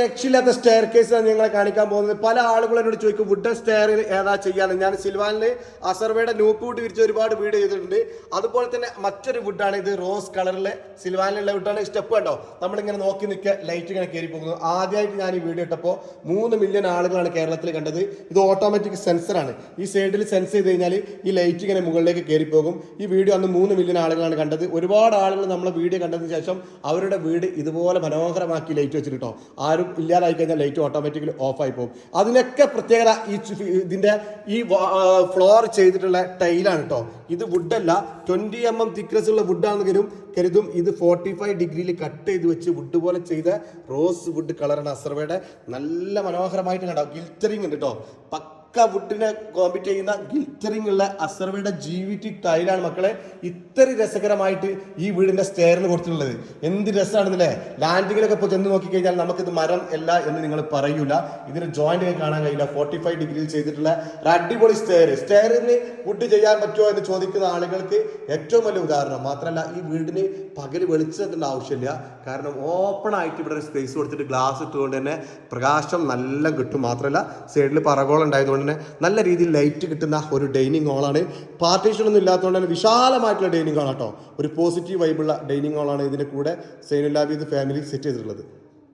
രക്ഷയില്ലാത്ത സ്റ്റെയർ കേസാണ് ഞങ്ങളെ കാണിക്കാൻ പോകുന്നത്. പല ആളുകളും എന്നോട് ചോദിക്കും വുഡൻ സ്റ്റെയർ ഏതാ ചെയ്യാന്ന്? ഞാൻ സിൽവാനിൽ അസർവയുടെ നൂക്ക് വുഡ് വിരിച്ച് ഒരുപാട് വീട് ചെയ്തിട്ടുണ്ട്. അതുപോലെ തന്നെ മറ്റൊരു വുഡാണ് ഇത് റോസ് കളറിലെ സിൽവാനിലുള്ള വുഡാണ് സ്റ്റെപ്പ് കണ്ടോ? നമ്മളിങ്ങനെ നോക്കി നിൽക്കുക ലൈറ്റ് ഇങ്ങനെ കയറി പോകുന്നു. ആദ്യമായിട്ട് ഞാൻ ഈ വീഡിയോ ഇട്ടപ്പോൾ മൂന്ന് മില്യൺ ആളുകളാണ് കേരളത്തിൽ കണ്ടത്. ഇത് ഓട്ടോമാറ്റിക് സെൻസറാണ് ഈ സൈഡിൽ സെൻസ് ചെയ്ത് കഴിഞ്ഞാൽ ഈ ലൈറ്റ് ഇങ്ങനെ മുകളിലേക്ക് കയറി പോകും. ഈ വീഡിയോ അന്ന് മൂന്ന് മില്യൺ ആളുകളാണ് കണ്ടത്. ഒരുപാട് ആളുകൾ നമ്മളെ വീഡിയോ കണ്ടതിന് ശേഷം അവരുടെ വീട് ഇതുപോലെ മനോഹരമാക്കി ലൈറ്റ് വെച്ചിട്ടോ ആരും ഇല്ലാതായി കഴിഞ്ഞാൽ ലൈറ്റ് ഓട്ടോമാറ്റിക്കലി ഓഫ് ആയി പോകും. അതിനൊക്കെ പ്രത്യേകത ഈ ഇതിന്റെ ഈ ഫ്ലോർ ചെയ്തിട്ടുള്ള ടൈലാണ് കേട്ടോ ഇത് വുഡല്ല ട്വന്റി എം എം തിക്നെസ് ഉള്ള വുഡാണെങ്കിലും കരുതും. ഇത് ഫോർട്ടി ഫൈവ് ഡിഗ്രിയിൽ കട്ട് ചെയ്ത് വെച്ച് വുഡ് പോലെ ചെയ്ത റോസ് വുഡ് കളറാണ് അസർവയുടെ. നല്ല മനോഹരമായിട്ട് കണ്ടോ ഗിൽറ്ററിങ് ഉണ്ട് കേട്ടോ പക്ക വുഡിനെ കോമ്പറ്റ് ചെയ്യുന്ന ഗിൽറ്ററിംഗ് ഉള്ള അസർവയുടെ ജി വി ടി ടൈലാണ് മക്കളെ. ഇത്ര രസകരമായിട്ട് ഈ വീടിന്റെ സ്റ്റെയറിന് കൊടുത്തിട്ടുള്ളത്. എന്ത് രസമാണെന്നല്ലേ ലാൻഡിങ്ങിലൊക്കെ ഇപ്പോൾ ചെന്ന് നോക്കിക്കഴിഞ്ഞാൽ നമുക്കിത് മരം അല്ല എന്ന് നിങ്ങൾ പറയൂല. ഇതിന് ജോയിന്റ് കാണാൻ കഴിയില്ല. ഫോർട്ടി ഫൈവ് ഡിഗ്രിയിൽ ചെയ്തിട്ടുള്ള ഒരു അടിപൊളി സ്റ്റെയർ സ്റ്റെയറിന് വുഡ് ചെയ്യാൻ പറ്റുമോ എന്ന് ചോദിക്കുന്ന ആളുകൾക്ക് ഏറ്റവും വലിയ ഉദാഹരണം. മാത്രമല്ല ഈ വീടിന് പകൽ വെളിച്ചതിന്റെ ആവശ്യമില്ല. കാരണം ഓപ്പൺ ആയിട്ട് ഇവിടെ സ്പേസ് കൊടുത്തിട്ട് ഗ്ലാസ് ഇട്ടുകൊണ്ട് തന്നെ പ്രകാശം നല്ല കിട്ടും. മാത്രമല്ല സൈഡിൽ പറകോളം തന്നെ നല്ല രീതിയിൽ ലൈറ്റ് കിട്ടുന്ന ഒരു ഡൈനിങ് ഹാളാണ് പാർട്ടീഷൻ ഒന്നും ഇല്ലാത്തതുകൊണ്ട് തന്നെ വിശാലമായിട്ടുള്ള ഡൈനിങ് ഹാളാട്ടോ ഒരു പോസിറ്റീവ് വൈബുള്ള ഡൈനിങ് ഹാളാണ് ഇതിന്റെ കൂടെ സൈനുലാബി ഫാമിലി സെറ്റ് ചെയ്തിട്ടുള്ളത്.